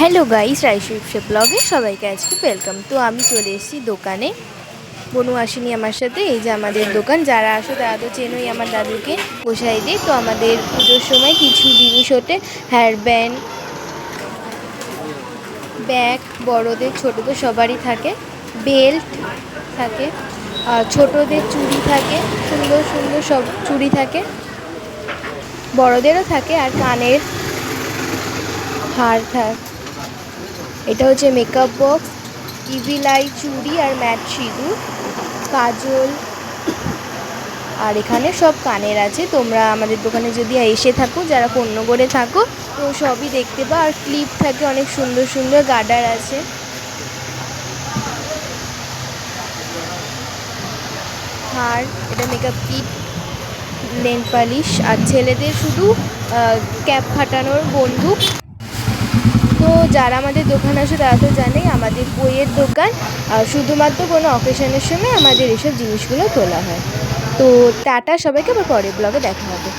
Hello guys রাইসে ব্লগে সবাইকে আজকে ওয়েলকাম তো আমি চলে এসেছি দোকানে। বনু আসেনি আমার সাথে, এই যে আমাদের দোকান, যারা আসো তারা তো চেনই আমার দাদুকে বসাই দিই তো আমাদের পুজোর সময় কিছু জিনিস ওঠে হেয়ার ব্যান্ড ব্যাগ বড়দের, ছোটদের সবারই থাকে বেল্ট থাকে ছোটদের চুড়ি থাকে, সুন্দর সুন্দর সব চুড়ি থাকে, বড়দেরও থাকে, আর কানের হার থাক। এটা হচ্ছে মেকআপ বক্স ইভিলাই চুড়ি আর ম্যাট সিঁদুর, কাজল, আর এখানে সব কানের আছে। তোমরা আমাদের দোকানে যদি এসে থাকো, যারা করে থাকো, তো সবই দেখতে পাও। আর ক্লিপ থাকে, অনেক সুন্দর সুন্দর গার্ডার আছে। হার এটা মেকআপ কিট নেল পালিশ আর ছেলেদের শুধু ক্যাপ ফাটানোর বন্দুক। তো যারা আমাদের দোকান আসে, তারা তো জানেই আমাদের বইয়ের দোকান শুধুমাত্র কোনো অকেশনের সময় আমাদের এসব জিনিসগুলো তোলা হয়। তো টাটা, সবাইকে আবার পরের ব্লগে দেখা হবে।